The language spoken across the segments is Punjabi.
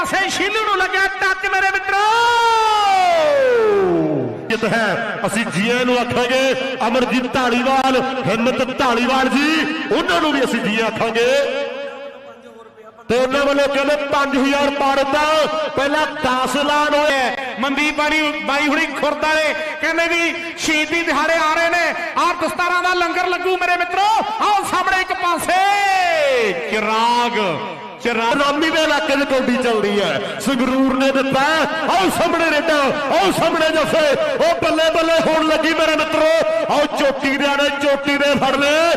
ਪਾਸੇ ਸ਼ੀਲੂ ਨੂੰ ਲੱਗਿਆ ਟੱਚ ਮੇਰੇ ਮਿੱਤਰੋ। ਜਿੱਤ ਹੈ। ਅਸੀਂ ਜੀਏ ਨੂੰ ਆਖਾਂਗੇ ਅਮਰਜੀਤ ਢਾਲੀਵਾਲ ਹਿੰਮਤ ਢਾਲੀਵਾਲ ਜੀ। ਉਹਨਾਂ ਨੂੰ ਵੀ ਅਸੀਂ ਜੀਏ ਆਖਾਂਗੇ। ਤੇ ਉਹਨਾਂ ਵੱਲੋਂ ਕਹਿੰਦੇ 5000 ਪਾੜਤਾ ਪਹਿਲਾਂ 10 ਐਲਾਨ ਹੋਇਆ ਮੰਦੀ ਪਾਣੀ ਬਾਈ ਹੁਣੀ ਖੁਰਦ ਵਾਲੇ ਕਹਿੰਦੇ ਵੀ ਸ਼ਹੀਦੀ ਦਿਹਾੜੇ ਆ ਰਹੇ ਨੇ। ਆਹ ਦਸਤਾਰਾਂ ਦਾ ਲੰਗਰ ਲੱਗੂ ਮੇਰੇ ਮਿੱਤਰੋ। ਆਓ ਸਾਹਮਣੇ ਇੱਕ ਪਾਸੇ। ਚਿਰਾਗ। ਚਿਰਾਗ ਦੇ ਇਲਾਕੇ 'ਚ ਕੌਡੀ ਚੱਲਦੀ ਹੈ। ਸੰਗਰੂਰ ਨੇ ਦਿੱਤਾ। ਆਓ ਸਾਹਮਣੇ ਰੇਡਾ, ਆਓ ਸਾਹਮਣੇ ਜੱਫੇ। ਉਹ ਬੱਲੇ ਬੱਲੇ ਹੋਣ ਲੱਗੀ ਮੇਰੇ ਮਿੱਤਰੋ। ਆਓ ਚੋਟੀ ਦੇ ਆਣੇ ਚੋਟੀ ਦੇ ਫੜ ਲੈ।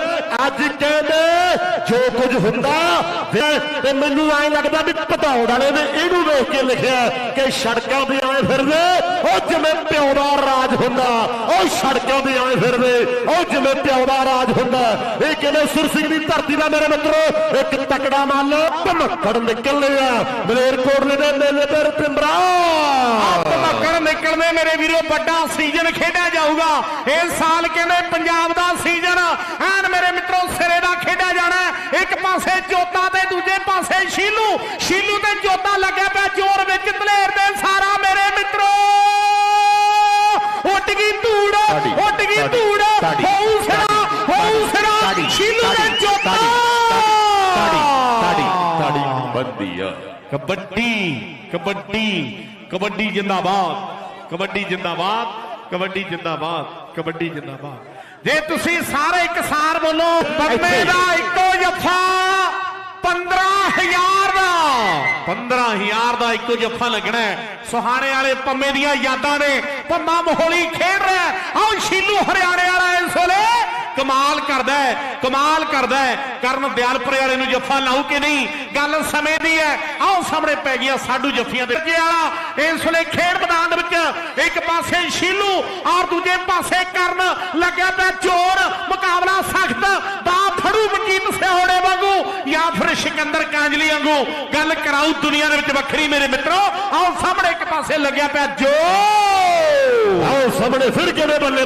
ਅੱਜ ਕਹਿੰਦੇ ਜੋ ਕੁਝ ਹੁੰਦਾ ਤੇ- ਮੈਨੂੰ ਐਂ ਲੱਗਦਾ ਵੀ ਪਧੌੜ ਵਾਲੇ ਨੇ ਇਹਨੂੰ ਵੇਖ ਕੇ ਲਿਖਿਆ ਕਿ ਸੜਕਾਂ ਤੇ ਆਏ ਫਿਰਦੇ, ਉਹ ਜਿਵੇਂ ਪਿਓ ਦਾ ਰਾਜ ਹੁੰਦਾ, ਉਹ ਸੜਕਾਂ ਤੇ ਆਏ ਫਿਰਦੇ, ਉਹ ਜਿਵੇਂ ਪਿਓ ਦਾ ਰਾਜ ਹੁੰਦਾ। ਇਹ ਕਹਿੰਦੇ, ਸੁਰ ਸਿੰਘ ਦੀ ਧਰਤੀ ਦਾ ਮੇਰੇ ਮਿੱਤਰੋ, ਇੱਕ ਤਕੜਾ ਮੱਲ ਧਮਕੜ ਨਿਕਲ ਲਿਆ। ਮਲੇਰਕੋਟਲੇ ਦੇ ਮੇਲੇ ਤੇ ਪਿੰਬਰਾ ਧਮਕੜ ਨਿਕਲਦੇ, ਮੇਰੇ ਵੀਰੋ, ਵੱਡਾ ਸੀਜ਼ਨ ਖੇਡਿਆ ਜਾਊਗਾ। ਇਸ ਸਾਲ ਕਹਿੰਦੇ ਪੰਜਾਬ ਦਾ ਸੀਜ਼ਨ ਐਨ ਮੇਰੇ ਮਿੱਤਰੋ ਸਿਰੇ ਦਾ ਖੇਡਿਆ ਜਾਣਾ। ਇੱਕ ਪਾਸੇ ਜੋਤਾ ਤੇ ਦੂਜੇ ਪਾਸੇ ਸ਼ੀਲੂ। ਸ਼ੀਲੂ ਤੇ ਜੋਤਾ ਲੱਗਿਆ ਪਿਆ ਜ਼ੋਰ ਵਿੱਚ ਦਲੇਰ ਦੇ ਸਾਰਾ ਮੇਰੇ ਮਿੱਤਰੋ। ਉੱਡ ਗਈ ਧੂੜ ਉੱਡ ਗਈ ਧੂੜ। ਹੋਊ ਸਿਰਾ ਹੋਊ ਸਿਰਾ ਸ਼ੀਲੂ ਤਾੜੀ, ਜੋਤਾ ਤਾੜੀ, ਤਾੜੀ ਤਾੜੀ ਬੰਦੀ ਆ। ਕਬੱਡੀ ਕਬੱਡੀ ਕਬੱਡੀ ਜਿੰਦਾਬਾਦ ਕਬੱਡੀ ਜਿੰਦਾਬਾਦ। ਕਬੱਡੀ ਜਿੰਦਾਬਾਦ ਕਬੱਡੀ ਜਿੰਦਾਬਾਦ ਜੇ ਤੁਸੀਂ ਸਾਰੇ ਇਕਸਾਰ ਬੋਲੋ ਬੰਦੇ ਦਾ ਇੱਕੋ ਜੱਫਾ 15000 ਦਾ 15000 ਦਾ ਇੱਕੋ ਜੱਫਾ ਲੱਗਣਾ। ਸੁਹਾਣੇ ਵਾਲੇ ਪੰਮੇ ਦੀਆਂ ਯਾਦਾਂ ਨੇ ਪੰਮਾ ਮੋਹਲੀ ਖੇਡ ਰਿਹਾ। ਆਓ ਸ਼ੀਲੂ ਹਰਿਆਣੇ ਵਾਲਾ ਇਸ ਵੇਲੇ ਕਮਾਲ ਕਰਦਾ ਹੈ, ਕਮਾਲ ਕਰਦਾ ਹੈ। ਕਰਨ ਦਿਆਲਪੁਰੇ ਵਾਲੇ ਨੂੰ ਜੱਫਾ ਲਾਉ ਕਿ ਨਹੀਂ? ਗੱਲ ਸਮੇਂ ਦੀ ਹੈ। ਆਓ ਸਾਹਮਣੇ ਪੈ ਗਿਆ ਸਾਡੂ ਜੱਫੀਆਂ ਦੇ ਜੇ ਵਾਲਾ ਇਸ ਵੇਲੇ ਖੇਡ ਮੈਦਾਨ ਦੇ ਵਿੱਚ ਇੱਕ ਪਾਸੇ ਸ਼ੀਲੂ ਔਰ ਦੂਜੇ ਪਾਸੇ ਕਰਨ ਲੱਗਿਆ ਪਿਆ ਜ਼ੋਰ ਮੁਕਾਬਲਾ ਸਖਤ। ਦਾ ਫੜੂ ਵਕੀਲ ਸਿਹੋੜੇ ਵਾਂਗੂ ਜਾਂ ਫਿਰ ਸਿਕੰਦਰ ਕਾਂਜਲੀ ਵਾਂਗੂ। ਗੱਲ ਕਰਾਉ ਦੁਨੀਆ ਦੇ ਵਿੱਚ ਵੱਖਰੀ ਮੇਰੇ ਮਿੱਤਰੋ। ਆਓ ਸਾਹਮਣੇ ਇੱਕ ਪਾਸੇ ਲੱਗਿਆ ਪਿਆ ਜੋ ਆਓ ਸਾਹਮਣੇ ਫਿਰ ਕਿਹਦੇ ਬੱਲੇ